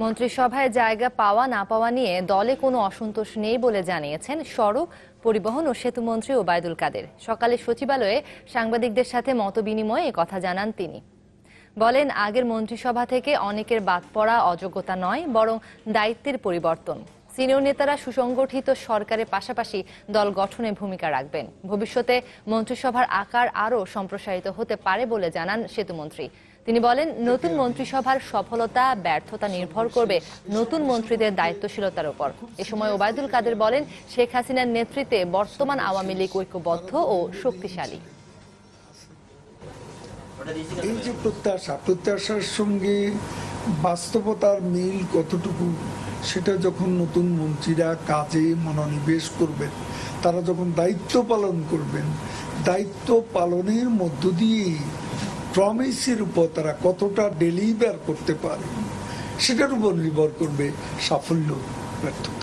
মন্ত্রিসভায় জায়গা পাওয়া না পাওয়া নিয়ে দলে কোনো অসন্তোষ নেই বলে জানিয়েছেন সড়ক পরিবহন ও সেতু মন্ত্রী ওবায়দুল কাদের। সকালে সচিবালয়ে সাংবাদিকদের সাথে মতবিনিময়ে কথা জানান তিনি। বলেন, আগের মন্ত্রিসভা থেকে অনেকের বাদ পড়া অযোগ্যতা নয়, বরং দায়িত্বের পরিবর্তন। সিনিয়র নেতারা সুসংগঠিত সরকারের পাশাপাশি দল গঠনে ভূমিকা রাখবেন। ভবিষ্যতে মন্ত্রিসভার আকার আরও সম্প্রসারিত হতে পারে বলে জানান সেতুমন্ত্রী। তিনি বলেন, নতুন মন্ত্রিসভার সফলতা, ব্যর্থতা নির্ভর করবে নতুন মন্ত্রীদের দায়িত্বশীলতার উপর। এ সময় ওবায়দুল কাদের বলেন, শেখ হাসিনার নেতৃত্বে বর্তমান আওয়ামী লীগ ঐক্যবদ্ধ ও শক্তিশালী। এই যে প্রত্যাশা, প্রত্যাশার সঙ্গে বাস্তবতার মিল কতটুকু, সেটা যখন নতুন মন্ত্রীরা কাজে মনোনিবেশ করবেন, তারা যখন দায়িত্ব পালন করবেন, দায়িত্ব পালনের মধ্য দিয়ে প্রমিসের উপর তারা কতটা ডেলিভার করতে পারে, সেটার উপর নির্ভর করবে সাফল্য ব্যর্থতা।